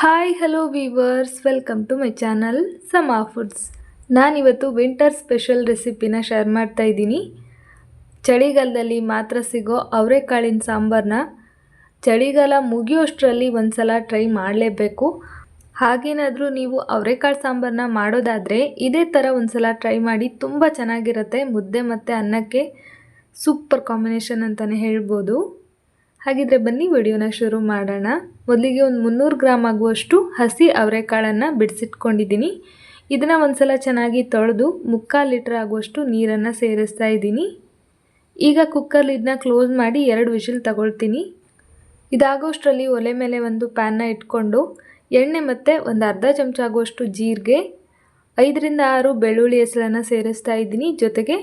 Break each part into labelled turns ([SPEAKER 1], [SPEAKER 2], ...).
[SPEAKER 1] Hi hello viewers welcome to my channel Sama foods ನಾನಿವತ್ತು winter special ರೆಸಿಪಿನ share ಮಾಡ್ತಾ ಇದ್ದೀನಿ. ಚಳಿಗಾಲದಲ್ಲಿ ಮಾತ್ರ ಸಿಗೋ ಅವರೆಕಾಳಿನ ಸಾಂಬಾರನ್ನ ಚಳಿಗಾಲ ಮುಗಿಯೋಷ್ಟರಲ್ಲಿ ಒಂದು ಸಲ ಟ್ರೈ ಮಾಡಲೇಬೇಕು. ಹಾಗೇನಾದರೂ ನೀವು ಅವರೆಕಾಳು ಸಾಂಬಾರನ್ನ ಮಾಡೋದಾದರೆ ಇದೇ ಥರ ಒಂದು ಸಲ ಟ್ರೈ ಮಾಡಿ ತುಂಬ ಚೆನ್ನಾಗಿರುತ್ತೆ. ಮುದ್ದೆ ಮತ್ತು ಅನ್ನಕ್ಕೆ ಸೂಪರ್ ಕಾಂಬಿನೇಷನ್ ಅಂತಲೇ ಹೇಳ್ಬೋದು. ಹಾಗಿದ್ರೆ ಬನ್ನಿ ವಿಡಿಯೋನ ಶುರು ಮಾಡೋಣ. ಮೊದಲಿಗೆ ಒಂದು ಮುನ್ನೂರು ಗ್ರಾಮ್ ಆಗುವಷ್ಟು ಹಸಿ ಅವರೆಕಾಳನ್ನು ಬಿಡಿಸಿಟ್ಕೊಂಡಿದ್ದೀನಿ. ಇದನ್ನು ಒಂದ್ಸಲ ಚೆನ್ನಾಗಿ ತೊಳೆದು ಮುಕ್ಕಾಲು ಲೀಟ್ರ್ ಆಗುವಷ್ಟು ನೀರನ್ನು ಸೇರಿಸ್ತಾ ಇದ್ದೀನಿ. ಈಗ ಕುಕ್ಕರ್ ಇದನ್ನ ಕ್ಲೋಸ್ ಮಾಡಿ ಎರಡು ವಿಷಿಲ್ ತಗೊಳ್ತೀನಿ. ಇದಾಗೋಷ್ಟರಲ್ಲಿ ಒಲೆ ಮೇಲೆ ಒಂದು ಪ್ಯಾನ್ನ ಇಟ್ಕೊಂಡು ಎಣ್ಣೆ ಮತ್ತು ಒಂದು ಅರ್ಧ ಚಮಚ ಆಗುವಷ್ಟು ಜೀರಿಗೆ, ಐದರಿಂದ ಆರು ಬೆಳ್ಳುಳ್ಳಿ ಹೆಸರನ್ನು ಸೇರಿಸ್ತಾ ಇದ್ದೀನಿ. ಜೊತೆಗೆ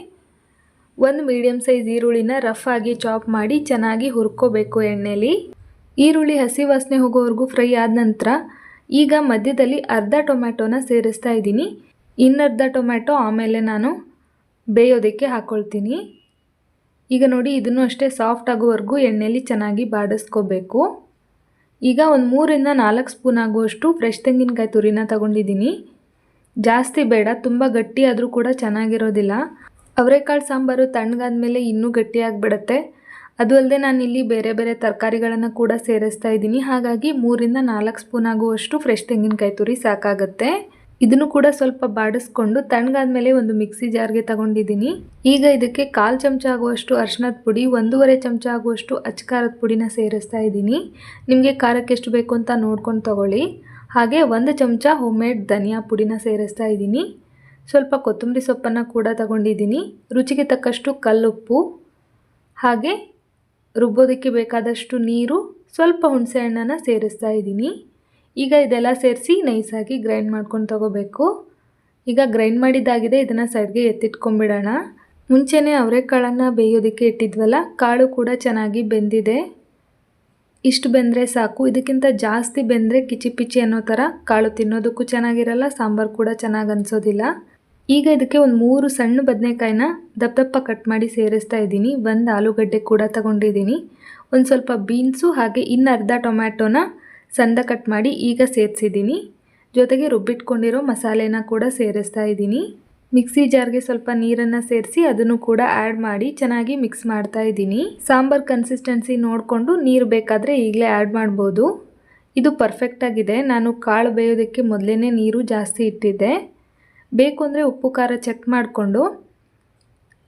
[SPEAKER 1] ಒಂದು ಮೀಡಿಯಮ್ ಸೈಜ್ ಈರುಳ್ಳಿನ ರಫ್ ಆಗಿ ಚಾಪ್ ಮಾಡಿ ಚೆನ್ನಾಗಿ ಹುರ್ಕೋಬೇಕು ಎಣ್ಣೆಲಿ. ಈರುಳ್ಳಿ ಹಸಿ ವಾಸನೆ ಹೋಗೋವರೆಗೂ ಫ್ರೈ ಆದ ನಂತರ ಈಗ ಮಧ್ಯದಲ್ಲಿ ಅರ್ಧ ಟೊಮ್ಯಾಟೊನ ಸೇರಿಸ್ತಾ ಇದ್ದೀನಿ. ಇನ್ನರ್ಧ ಟೊಮ್ಯಾಟೊ ಆಮೇಲೆ ನಾನು ಬೇಯೋದಕ್ಕೆ ಹಾಕ್ಕೊಳ್ತೀನಿ ಈಗ ನೋಡಿ ಇದನ್ನು ಅಷ್ಟೇ ಸಾಫ್ಟ್ ಆಗೋವರೆಗೂ ಎಣ್ಣೆಲಿ ಚೆನ್ನಾಗಿ ಬಾಡಿಸ್ಕೋಬೇಕು. ಈಗ ಒಂದು ಮೂರಿಂದ ನಾಲ್ಕು ಸ್ಪೂನ್ ಆಗುವಷ್ಟು ಫ್ರೆಶ್ ತೆಂಗಿನಕಾಯಿ ತುರಿನ ತಗೊಂಡಿದ್ದೀನಿ. ಜಾಸ್ತಿ ಬೇಡ, ತುಂಬ ಗಟ್ಟಿ ಆದರೂ ಕೂಡ ಚೆನ್ನಾಗಿರೋದಿಲ್ಲ. ಅವರೆಕಾಳು ಸಾಂಬಾರು ತಣ್ಣಗಾದ್ಮೇಲೆ ಇನ್ನೂ ಗಟ್ಟಿಯಾಗಿಬಿಡತ್ತೆ. ಅದು ಅಲ್ಲದೆ ನಾನಿಲ್ಲಿ ಬೇರೆ ಬೇರೆ ತರಕಾರಿಗಳನ್ನು ಕೂಡ ಸೇರಿಸ್ತಾ ಇದ್ದೀನಿ. ಹಾಗಾಗಿ ಮೂರಿಂದ ನಾಲ್ಕು ಸ್ಪೂನ್ ಆಗುವಷ್ಟು ಫ್ರೆಶ್ ತೆಂಗಿನಕಾಯಿ ತುರಿ ಸಾಕಾಗತ್ತೆ. ಇದನ್ನು ಕೂಡ ಸ್ವಲ್ಪ ಬಾಡಿಸ್ಕೊಂಡು ತಣ್ಣಗಾದ್ಮೇಲೆ ಒಂದು ಮಿಕ್ಸಿ ಜಾರ್ಗೆ ತಗೊಂಡಿದ್ದೀನಿ. ಈಗ ಇದಕ್ಕೆ ಕಾಲು ಚಮಚ ಆಗುವಷ್ಟು ಅರ್ಶಿನದ ಪುಡಿ, ಒಂದೂವರೆ ಚಮಚ ಆಗುವಷ್ಟು ಅಚ್ಕಾರದ ಪುಡಿನ ಸೇರಿಸ್ತಾ ಇದ್ದೀನಿ. ನಿಮಗೆ ಖಾರಕ್ಕೆ ಎಷ್ಟು ಬೇಕು ಅಂತ ನೋಡ್ಕೊಂಡು ತಗೊಳ್ಳಿ. ಹಾಗೆ ಒಂದು ಚಮಚ ಹೋಮ್ ಮೇಡ್ ಧನಿಯಾ ಪುಡಿನ ಸೇರಿಸ್ತಾ ಇದ್ದೀನಿ. ಸ್ವಲ್ಪ ಕೊತ್ತಂಬರಿ ಸೊಪ್ಪನ್ನು ಕೂಡ ತಗೊಂಡಿದ್ದೀನಿ. ರುಚಿಗೆ ತಕ್ಕಷ್ಟು ಕಲ್ಲುಪ್ಪು, ಹಾಗೆ ರುಬ್ಬೋದಕ್ಕೆ ಬೇಕಾದಷ್ಟು ನೀರು, ಸ್ವಲ್ಪ ಹುಣಸೆ ಹಣ್ಣನ್ನು ಸೇರಿಸ್ತಾ ಇದ್ದೀನಿ. ಈಗ ಇದೆಲ್ಲ ಸೇರಿಸಿ ನೈಸಾಗಿ ಗ್ರೈಂಡ್ ಮಾಡ್ಕೊಂಡು ತಗೋಬೇಕು. ಈಗ ಗ್ರೈಂಡ್ ಮಾಡಿದ್ದಾಗಿದೆ, ಇದನ್ನು ಸೈಡ್ಗೆ ಎತ್ತಿಟ್ಕೊಂಡ್ಬಿಡೋಣ. ಮುಂಚೆನೇ ಅವರೆಕಾಳನ್ನು ಬೇಯೋದಕ್ಕೆ ಇಟ್ಟಿದ್ವಲ್ಲ, ಕಾಳು ಕೂಡ ಚೆನ್ನಾಗಿ ಬೆಂದಿದೆ. ಇಷ್ಟು ಬೆಂದರೆ ಸಾಕು. ಇದಕ್ಕಿಂತ ಜಾಸ್ತಿ ಬೆಂದರೆ ಕಿಚಿ ಪಿಚಿ ಅನ್ನೋ ಥರ ಕಾಳು ತಿನ್ನೋದಕ್ಕೂ ಚೆನ್ನಾಗಿರಲ್ಲ, ಸಾಂಬಾರು ಕೂಡ ಚೆನ್ನಾಗಿ ಅನಿಸೋದಿಲ್ಲ. ಈಗ ಇದಕ್ಕೆ ಒಂದು ಮೂರು ಸಣ್ಣ ಬದನೆಕಾಯಿನ ದಪ್ಪ ದಪ್ಪ ಕಟ್ ಮಾಡಿ ಸೇರಿಸ್ತಾ ಇದ್ದೀನಿ. ಒಂದು ಆಲೂಗಡ್ಡೆ ಕೂಡ ತಗೊಂಡಿದ್ದೀನಿ. ಒಂದು ಸ್ವಲ್ಪ ಬೀನ್ಸು ಹಾಗೆ ಇನ್ನು ಅರ್ಧ ಟೊಮ್ಯಾಟೊನ ಸಂದ ಕಟ್ ಮಾಡಿ ಈಗ ಸೇರಿಸಿದ್ದೀನಿ. ಜೊತೆಗೆ ರುಬ್ಬಿಟ್ಕೊಂಡಿರೋ ಮಸಾಲೆನ ಕೂಡ ಸೇರಿಸ್ತಾ ಇದ್ದೀನಿ. ಮಿಕ್ಸಿ ಜಾರ್ಗೆ ಸ್ವಲ್ಪ ನೀರನ್ನು ಸೇರಿಸಿ ಅದನ್ನು ಕೂಡ ಆ್ಯಡ್ ಮಾಡಿ ಚೆನ್ನಾಗಿ ಮಿಕ್ಸ್ ಮಾಡ್ತಾ ಇದ್ದೀನಿ. ಸಾಂಬಾರ್ ಕನ್ಸಿಸ್ಟೆನ್ಸಿ ನೋಡಿಕೊಂಡು ನೀರು ಬೇಕಾದರೆ ಈಗಲೇ ಆ್ಯಡ್ ಮಾಡ್ಬೋದು. ಇದು ಪರ್ಫೆಕ್ಟಾಗಿದೆ ನಾನು ಕಾಳು ಬೇಯೋದಕ್ಕೆ ಮೊದಲೇ ನೀರು ಜಾಸ್ತಿ ಇಟ್ಟಿದ್ದೆ. ಬೇಕು ಅಂದರೆ ಉಪ್ಪು, ಖಾರ ಚೆಕ್ ಮಾಡಿಕೊಂಡು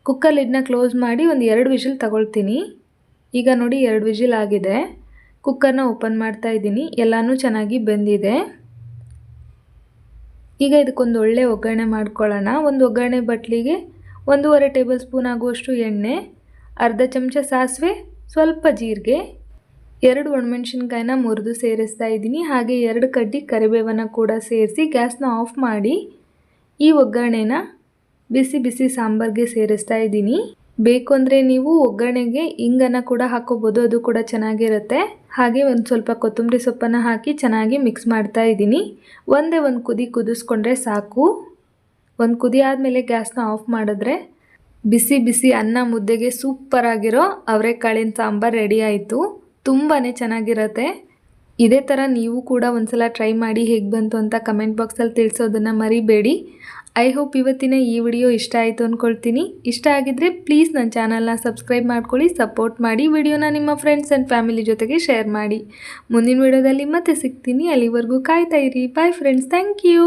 [SPEAKER 1] ಕುಕ್ಕರ್ ಲಿಡ್ನ ಕ್ಲೋಸ್ ಮಾಡಿ ಒಂದು ಎರಡು ವಿಷಿಲ್ ತಗೊಳ್ತೀನಿ. ಈಗ ನೋಡಿ ಎರಡು ವಿಷಿಲ್ ಆಗಿದೆ. ಕುಕ್ಕರ್ನ ಓಪನ್ ಮಾಡ್ತಾ ಇದ್ದೀನಿ. ಎಲ್ಲನೂ ಚೆನ್ನಾಗಿ ಬೆಂದಿದೆ. ಈಗ ಇದಕ್ಕೊಂದು ಒಳ್ಳೆ ಒಗ್ಗರಣೆ ಮಾಡ್ಕೊಳ್ಳೋಣ. ಒಂದು ಒಗ್ಗರಣೆ ಬಟ್ಲಿಗೆ ಒಂದೂವರೆ ಟೇಬಲ್ ಸ್ಪೂನ್ ಆಗುವಷ್ಟು ಎಣ್ಣೆ, ಅರ್ಧ ಚಮಚ ಸಾಸಿವೆ, ಸ್ವಲ್ಪ ಜೀರಿಗೆ, ಎರಡು ಒಣಮೆಣ್ಸಿನ್ಕಾಯಿನ ಮುರಿದು ಸೇರಿಸ್ತಾ ಇದ್ದೀನಿ. ಹಾಗೆ ಎರಡು ಕಡ್ಡಿ ಕರಿಬೇವನ್ನು ಕೂಡ ಸೇರಿಸಿ ಗ್ಯಾಸ್ನ ಆಫ್ ಮಾಡಿ ಈ ಒಗ್ಗರಣೆನ ಬಿಸಿ ಬಿಸಿ ಸಾಂಬಾರ್ಗೆ ಸೇರಿಸ್ತಾ ಇದ್ದೀನಿ. ಬೇಕು ಅಂದರೆ ನೀವು ಒಗ್ಗರಣೆಗೆ ಇಂಗನ್ನು ಕೂಡ ಹಾಕೋಬೋದು, ಅದು ಕೂಡ ಚೆನ್ನಾಗಿರುತ್ತೆ. ಹಾಗೆ ಒಂದು ಸ್ವಲ್ಪ ಕೊತ್ತಂಬರಿ ಸೊಪ್ಪನ್ನು ಹಾಕಿ ಚೆನ್ನಾಗಿ ಮಿಕ್ಸ್ ಮಾಡ್ತಾ ಇದ್ದೀನಿ. ಒಂದೇ ಒಂದು ಕುದಿ ಕುದಿಸ್ಕೊಂಡ್ರೆ ಸಾಕು. ಒಂದು ಕುದಿ ಆದಮೇಲೆ ಗ್ಯಾಸ್ನ ಆಫ್ ಮಾಡಿದ್ರೆ ಬಿಸಿ ಬಿಸಿ ಅನ್ನ ಮುದ್ದೆಗೆ ಸೂಪರಾಗಿರೋ ಅವರೆಕಾಳಿನ ಸಾಂಬಾರು ರೆಡಿ ಆಯಿತು. ತುಂಬಾ ಚೆನ್ನಾಗಿರುತ್ತೆ. ಇದೇ ಥರ ನೀವು ಕೂಡ ಒಂದ್ಸಲ ಟ್ರೈ ಮಾಡಿ ಹೇಗೆ ಬಂತು ಅಂತ ಕಮೆಂಟ್ ಬಾಕ್ಸಲ್ಲಿ ತಿಳಿಸೋದನ್ನು ಮರಿಬೇಡಿ. ಐ ಹೋಪ್ ಇವತ್ತಿನ ಈ ವಿಡಿಯೋ ಇಷ್ಟ ಆಯಿತು ಅಂದ್ಕೊಳ್ತೀನಿ ಇಷ್ಟ ಆಗಿದ್ದರೆ ಪ್ಲೀಸ್ ನನ್ನ ಚಾನಲ್ನ ಸಬ್ಸ್ಕ್ರೈಬ್ ಮಾಡ್ಕೊಳ್ಳಿ, ಸಪೋರ್ಟ್ ಮಾಡಿ, ವಿಡಿಯೋನ ನಿಮ್ಮ ಫ್ರೆಂಡ್ಸ್ ಆ್ಯಂಡ್ ಫ್ಯಾಮಿಲಿ ಜೊತೆಗೆ ಶೇರ್ ಮಾಡಿ. ಮುಂದಿನ ವಿಡಿಯೋದಲ್ಲಿ ಮತ್ತೆ ಸಿಗ್ತೀನಿ. ಅಲ್ಲಿವರೆಗೂ ಕಾಯ್ತಾಯಿರಿ ಬಾಯ್ ಫ್ರೆಂಡ್ಸ್ ಥ್ಯಾಂಕ್ ಯು